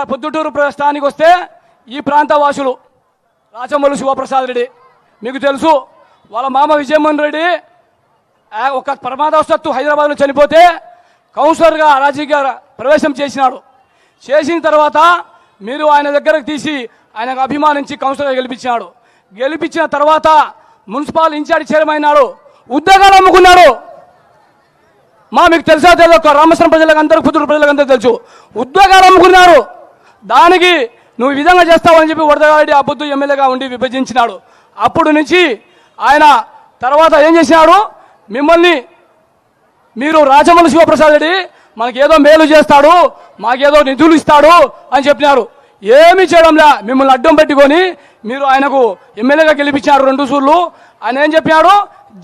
ఇక పొద్దుటూరు ప్రస్థానికి వస్తే ఈ ప్రాంత వాసులు రాచమల్లు శివప్రసాద్ రెడ్డి. మీకు తెలుసు వాళ్ళ మామ విజయమోహన్ రెడ్డి ఆ ఒక ప్రమాదవశత్తు హైదరాబాద్లో చనిపోతే కౌన్సిలర్గా రాజకీయ ప్రవేశం చేసినాడు. చేసిన తర్వాత మీరు ఆయన దగ్గరకు తీసి ఆయనకు అభిమానించి కౌన్సిలర్గా గెలిపించినాడు. గెలిపించిన తర్వాత మున్సిపల్ ఇన్ఛార్జ్ చైర్మన్ అయినాడు. ఉద్యోగాలు అమ్ముకున్నాడు. మా మీకు తెలుసా తెలుసు రామేశ్వరం ప్రజలకు అందరూ పుత్తూరు ప్రజలకు అందరూ తెలుసు. ఉద్యోగాలు అమ్ముకున్నారు. దానికి నువ్వు విధంగా చేస్తావని చెప్పి వరదగారెడ్డి ఆ ఎమ్మెల్యేగా ఉండి విభజించినాడు. అప్పుడు నుంచి ఆయన తర్వాత ఏం చేసినాడు? మిమ్మల్ని మీరు రాజమల్లి శివప్రసాద్ రెడ్డి మనకేదో మేలు చేస్తాడు మాకేదో నిధులు ఇస్తాడు అని చెప్పినారు. ఏమీ చేయడంలా మిమ్మల్ని అడ్డం పెట్టుకొని మీరు ఆయనకు ఎమ్మెల్యేగా గెలిపించారు రెండు సూర్లు. ఆయన ఏం చెప్పినాడు?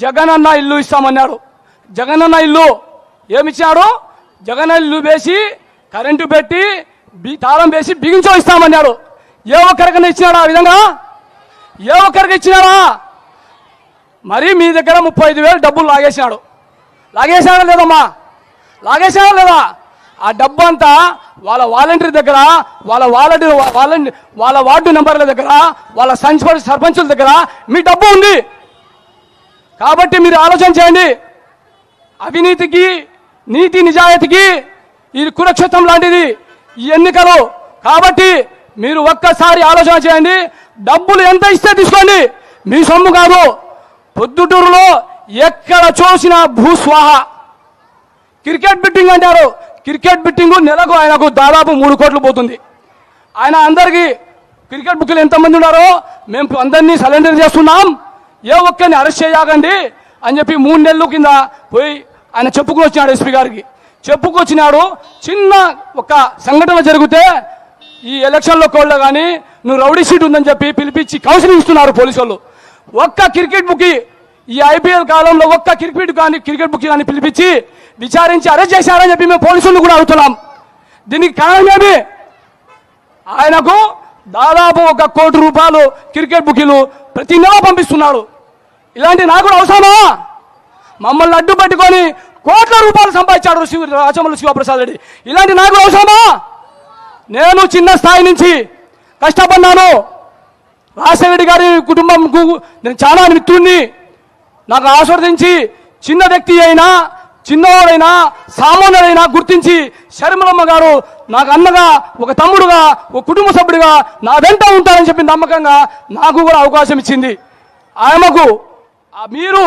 జగన్ అన్న ఇల్లు ఇస్తామన్నాడు. జగనన్న ఇల్లు ఏమిచ్చాడు? జగన్ అన్న ఇల్లు వేసి కరెంటు పెట్టి తాళం వేసి బిగించో ఇస్తామన్నాడు ఏ ఒక్కరికైనా ఇచ్చినాడా ఆ విధంగా? ఏ ఒక్కరికి ఇచ్చినాడా? మరి మీ దగ్గర ముప్పై ఐదు వేలు డబ్బులు లాగేసినాడు. లాగేశాడా లేదమ్మా? లాగేశాడా లేదా? ఆ డబ్బు అంతా వాళ్ళ వాలంటీర్ దగ్గర వాళ్ళ వాలంటీర్ వాలంటీ వాళ్ళ వార్డు నెంబర్ల దగ్గర వాళ్ళ సంచ సర్పంచుల దగ్గర మీ డబ్బు ఉంది. కాబట్టి మీరు ఆలోచన చేయండి. అవినీతికి నీతి నిజాయితీకి ఇది కురక్షేత్రం లాంటిది. ఈ ఎన్నికలు. కాబట్టి మీరు ఒక్కసారి ఆలోచన చేయండి. డబ్బులు ఎంత ఇస్తే తీసుకోండి. మీ సొమ్ము కాదు. పొద్దుటూరులో ఎక్కడ చూసినా భూస్వాహ. క్రికెట్ బిట్టింగ్ అంటారు. క్రికెట్ బిట్టింగ్ నెలకు ఆయనకు దాదాపు మూడు కోట్లు పోతుంది. ఆయన అందరికీ క్రికెట్ బుక్లు ఎంతమంది ఉన్నారో మేము అందరినీ సరెండర్ చేస్తున్నాం. ఏ ఒక్కరిని అరెస్ట్ చేయకండి అని చెప్పి మూడు నెలల కింద పోయి ఆయన చెప్పుకుని వచ్చినాడు ఎస్పీ గారికి. చెప్పుకొచ్చినాడు. చిన్న ఒక సంఘటన జరిగితే ఈ ఎలక్షన్లో కోళ్ళ కానీ నువ్వు రౌడీ సీట్ ఉందని చెప్పి పిలిపించి కౌన్సిలింగ్ ఇస్తున్నారు పోలీసు వాళ్ళు ఒక్క క్రికెట్ బుక్కి ఈ ఐపీఎల్ కాలంలో ఒక్క క్రికెట్ కానీ క్రికెట్ బుక్ కానీ పిలిపించి విచారించి అరెస్ట్ చేశారని చెప్పి మేము పోలీసులను కూడా అడుగుతున్నాం. దీనికి కారణం ఏమి? ఆయనకు దాదాపు ఒక కోటి రూపాయలు క్రికెట్ బుకీలు ప్రతి నెల పంపిస్తున్నాడు ఇలాంటి నాకు కూడా అవసరమా? మమ్మల్ని అడ్డు పట్టుకొని కోట్ల రూపాయలు సంపాదించాడు శివ రాచమల్లి శివప్రసాద్ రెడ్డి. ఇలాంటి నాకు అవసరమా? నేను చిన్న స్థాయి నుంచి కష్టపడినాను రాజశేఖరెడ్డి గారి కుటుంబంకు నేను చాలా మిత్రుణ్ణి. నాకు ఆస్వాదించి చిన్న వ్యక్తి అయినా చిన్నవాడైనా సామాన్యుడైనా గుర్తించి శర్మలమ్మ గారు నాకు అన్నగా ఒక తమ్ముడుగా ఒక కుటుంబ సభ్యుడిగా నా వెంట ఉంటారని చెప్పి నమ్మకంగా నాకు కూడా అవకాశం ఇచ్చింది. ఆయనకు మీరు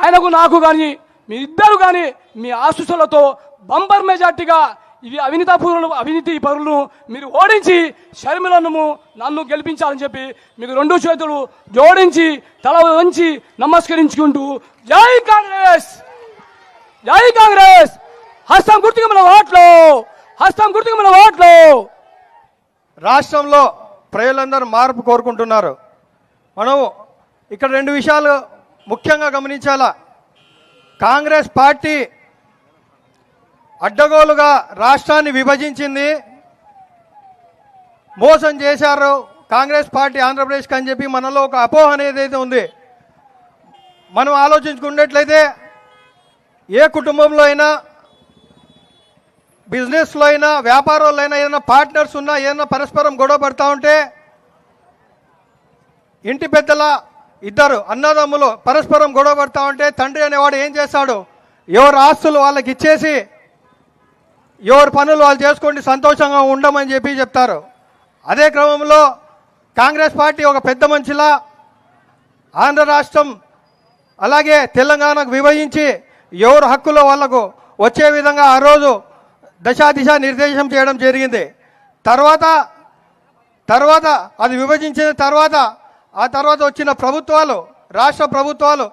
ఆయనకు నాకు కానీ మీ ఇద్దరు కానీ మీ ఆశుసులతో బంపర్ మెజార్టీగా ఇవి అవినీతి పరులు అవినీతి పరులను మీరు ఓడించి షర్మిలను నన్ను గెలిపించాలని చెప్పి మీకు రెండు చేతులు జోడించి తల వంచి నమస్కరించుకుంటూ జై కాంగ్రెస్! జై కాంగ్రెస్! హస్తం గుర్తుకు మన ఓట్లు! హస్తం గుర్తుకు మన ఓట్లు! రాష్ట్రంలో ప్రజలందరూ మార్పు కోరుకుంటున్నారు. మనం ఇక్కడ రెండు విషయాలు ముఖ్యంగా గమనించాలా? కాంగ్రెస్ పార్టీ అడ్డగోలుగా రాష్ట్రాన్ని విభజించింది. మోసం చేశారు కాంగ్రెస్ పార్టీ ఆంధ్రప్రదేశ్కి అని చెప్పి మనలో ఒక అపోహ అనేది అయితే ఉంది. మనం ఆలోచించుకున్నట్లయితే ఏ కుటుంబంలో అయినా బిజినెస్లో అయినా వ్యాపారంలో అయినా ఏదైనా పార్ట్నర్స్ ఉన్నా ఏదైనా పరస్పరం గొడవ పడతా ఉంటే ఇంటి పెద్దల ఇద్దరు అన్నదమ్ములు పరస్పరం గొడవ పడతా ఉంటే తండ్రి అనేవాడు ఏం చేస్తాడు? ఎవరి ఆస్తులు వాళ్ళకి ఇచ్చేసి ఎవరి పనులు వాళ్ళు చేసుకోండి సంతోషంగా ఉండమని చెప్పి చెప్తారు. అదే క్రమంలో కాంగ్రెస్ పార్టీ ఒక పెద్ద మనిషిలా ఆంధ్ర రాష్ట్రం అలాగే తెలంగాణకు విభజించి ఎవరు హక్కులో వాళ్ళకు వచ్చే విధంగా ఆ రోజు దశాదిశ నిర్దేశం చేయడం జరిగింది. తర్వాత తర్వాత అది విభజించిన తర్వాత ఆ తర్వాత వచ్చిన ప్రభుత్వాలు రాష్ట్ర ప్రభుత్వాలు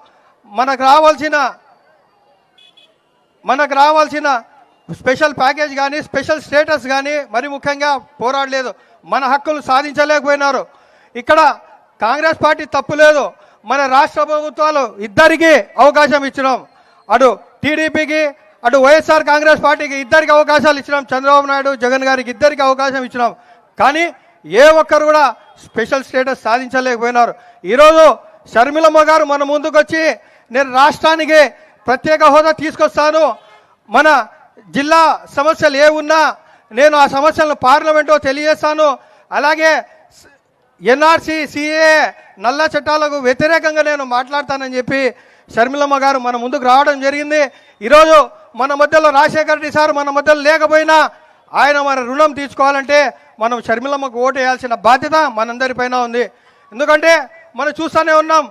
మనకు రావాల్సిన మనకు రావాల్సిన స్పెషల్ ప్యాకేజ్ కానీ స్పెషల్ స్టేటస్ కానీ మరి ముఖ్యంగా పోరాడలేదు. మన హక్కులు సాధించలేకపోయినారు. ఇక్కడ కాంగ్రెస్ పార్టీ తప్పు లేదు. మన రాష్ట్ర ప్రభుత్వాలు ఇద్దరికి అవకాశం ఇచ్చినాం. అటు టీడీపీకి అటు వైఎస్ఆర్ కాంగ్రెస్ పార్టీకి ఇద్దరికి అవకాశాలు ఇచ్చినాం. చంద్రబాబు నాయుడు జగన్ గారికి ఇద్దరికి అవకాశం ఇచ్చినాం. కానీ ఏ ఒక్కరు కూడా స్పెషల్ స్టేటస్ సాధించలేకపోయినారు. ఈరోజు షర్మిలమ్మ గారు మన ముందుకొచ్చి నేను రాష్ట్రానికి ప్రత్యేక హోదా తీసుకొస్తాను. మన జిల్లా సమస్యలు ఏ ఉన్నా నేను ఆ సమస్యలను పార్లమెంట్లో తెలియజేస్తాను. అలాగే ఎన్ఆర్సీ సిఏ నల్ల చట్టాలకు వ్యతిరేకంగా నేను మాట్లాడతానని చెప్పి షర్మిలమ్మ గారు మన ముందుకు రావడం జరిగింది. ఈరోజు మన మధ్యలో రాజశేఖర రెడ్డి సార్ మన మధ్యలో లేకపోయినా ఆయన మన రుణం తీసుకోవాలంటే మనం షర్మిలమ్మకు ఓటు వేయాల్సిన బాధ్యత మనందరిపైన ఉంది. ఎందుకంటే మనం చూస్తూనే ఉన్నాం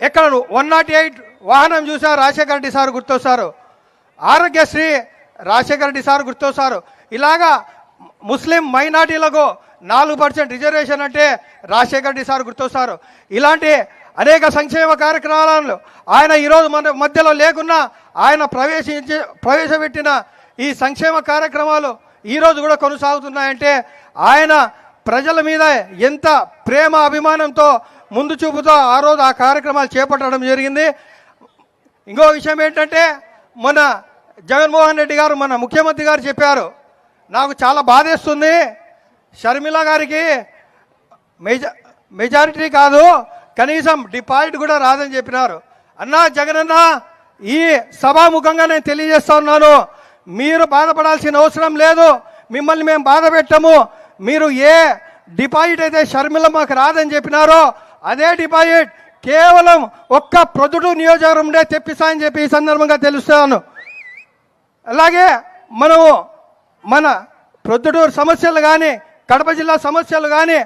ఎక్కడ వన్ నాట్ ఎయిట్ వాహనం చూసా రాజశేఖర రెడ్డి సార్ గుర్తొస్తారు. ఆరోగ్యశ్రీ రాజశేఖర రెడ్డి సార్ గుర్తొస్తారు. ఇలాగా ముస్లిం మైనార్టీలకు నాలుగు పర్సెంట్ రిజర్వేషన్ అంటే రాజశేఖర రెడ్డి సార్ గుర్తొస్తారు. ఇలాంటి అనేక సంక్షేమ కార్యక్రమాలను ఆయన ఈరోజు మన మధ్యలో లేకున్నా ఆయన ప్రవేశించి ప్రవేశపెట్టిన ఈ సంక్షేమ కార్యక్రమాలు ఈరోజు కూడా కొనసాగుతున్నాయంటే ఆయన ప్రజల మీద ఎంత ప్రేమ అభిమానంతో ముందు చూపుతో ఆ రోజు ఆ కార్యక్రమాలు చేపట్టడం జరిగింది. ఇంకో విషయం ఏంటంటే మన జగన్మోహన్ రెడ్డి గారు మన ముఖ్యమంత్రి గారు చెప్పారు నాకు చాలా బాధేస్తుంది. షర్మిల గారికి మెజ మెజారిటీ కాదు కనీసం డిపాజిట్ కూడా రాదని చెప్పినారు. అన్నా జగనన్న ఈ సభాముఖంగా నేను తెలియజేస్తా ఉన్నాను. మీరు బాధపడాల్సిన అవసరం లేదు. మిమ్మల్ని మేము బాధ పెట్టము. మీరు ఏ డిపాజిట్ అయితే షర్మిల మాకు రాదని చెప్పినారో అదే డిపాజిట్ కేవలం ఒక్క ప్రొద్దుటూ నియోజకవర్గంలో తెప్పిస్తా అని చెప్పి ఈ సందర్భంగా తెలుస్తాను. అలాగే మనము మన ప్రొద్దుటూరు సమస్యలు కానీ కడప జిల్లా సమస్యలు కానీ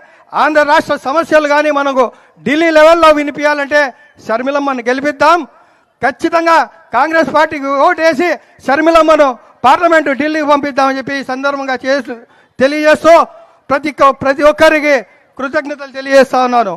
ఆంధ్ర రాష్ట్ర సమస్యలు కానీ మనకు ఢిల్లీ లెవెల్లో వినిపించాలంటే షర్మిలమ్మను గెలిపిద్దాం. ఖచ్చితంగా కాంగ్రెస్ పార్టీకి ఓటేసి షర్మిలమ్మను పార్లమెంటు ఢిల్లీకి పంపిద్దామని చెప్పి ఈ సందర్భంగా చేస్తూ తెలియజేస్తూ ప్రతి ప్రతి ఒక్కరికి కృతజ్ఞతలు తెలియజేస్తా ఉన్నాను.